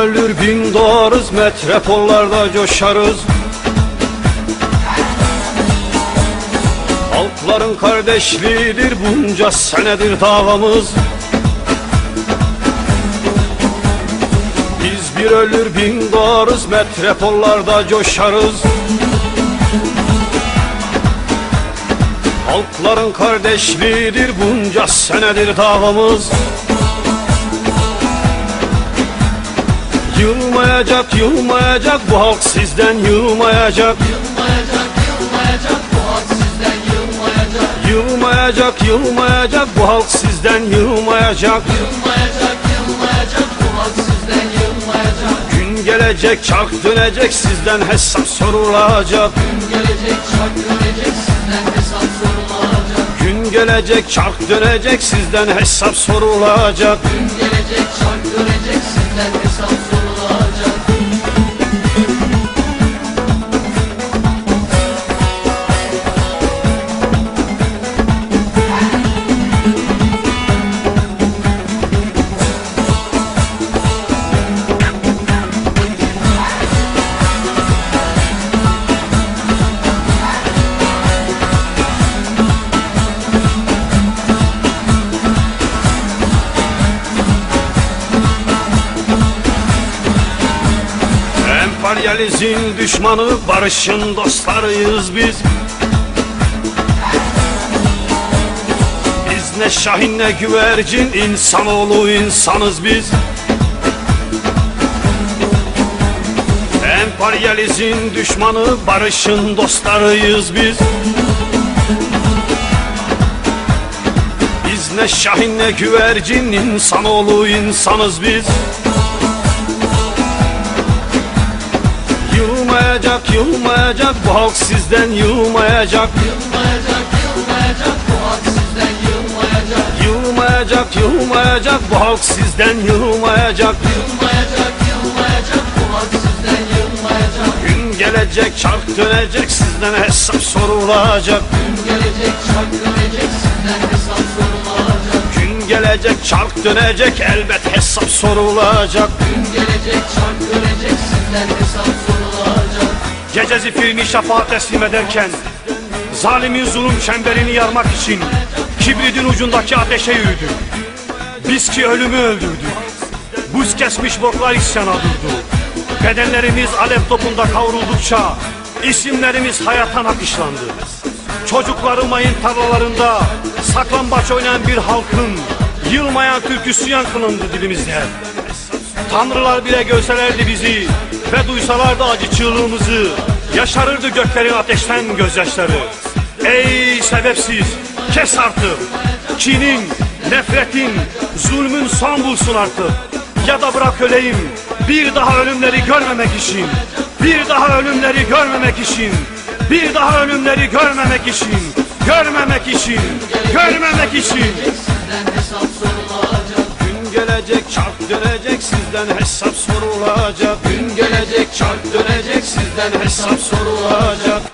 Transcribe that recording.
ölür bin doğarız Metropollarda coşarız. Halkların kardeşliğidir bunca senedir davamız. Biz bir ölür bin doğarız Metropollarda coşarız. Halkların kardeşliğidir bunca senedir davamız Yılmayacak, yılmayacak bu halk sizden yılmayacak. Yılmayacak, yılmayacak bu halk sizden yılmayacak. Yılmayacak, bu halk sizden yılmayacak Yılmayacak, bu halk sizden Gün gelecek, çark dönecek sizden hesap sorulacak. Gelecek çark dönecek sizden hesap sorulacak. Gün gelecek, çark dönecek sizden hesap sorulacak Gelecek çark dönecek sizden hesap Emperyalizm düşmanı, barışın dostlarıyız biz. Biz ne şahin ne güvercin, insanoğlu insanız biz. Emperyalizm düşmanı, barışın dostlarıyız biz. Biz ne şahin ne güvercin, insanoğlu insanız biz Yılmayacak, yılmayacak bu halk sizden yılmayacak Yılmayacak, yılmayacak bu halk sizden yılmayacak Yılmayacak, yılmayacak bu halk sizden yılmayacak Gün gelecek, çark dönecek sizden hesap sorulacak. Gelecek çark dönecek sizden hesap sorulacak Gün gelecek, çark dönecek elbet hesap sorulacak. Gelecek çark dönecek sizden hesap sorulacak Gece zifirini şafağa teslim ederken Zalimin zulüm çemberini yarmak için Kibridin ucundaki ateşe yürüdü. Biz ki ölümü öldürdük Buz kesmiş boklar isyana durdu Bedenlerimiz alev topunda kavruldukça isimlerimiz hayata nakışlandı. Çocukları mayın tarlalarında saklambaç oynayan bir halkın Yılmayan türküsü yankılandı dilimizde. Tanrılar bile görselerdi bizi ve duysalardı acı çığlığımızı Yaşarırdı göklerin ateşten gözyaşları. Ey sebepsiz kes artık. Kinin, nefretin, zulmün son bulsun artık. Ya da bırak öleyim bir daha ölümleri görmemek için. Bir daha ölümleri görmemek için. Bir daha ölümleri görmemek için. Görmemek için Görmemek için. Gün gelecek çark dönecek sizden hesap sorulacak Dönecek sizden hesap sorulacak.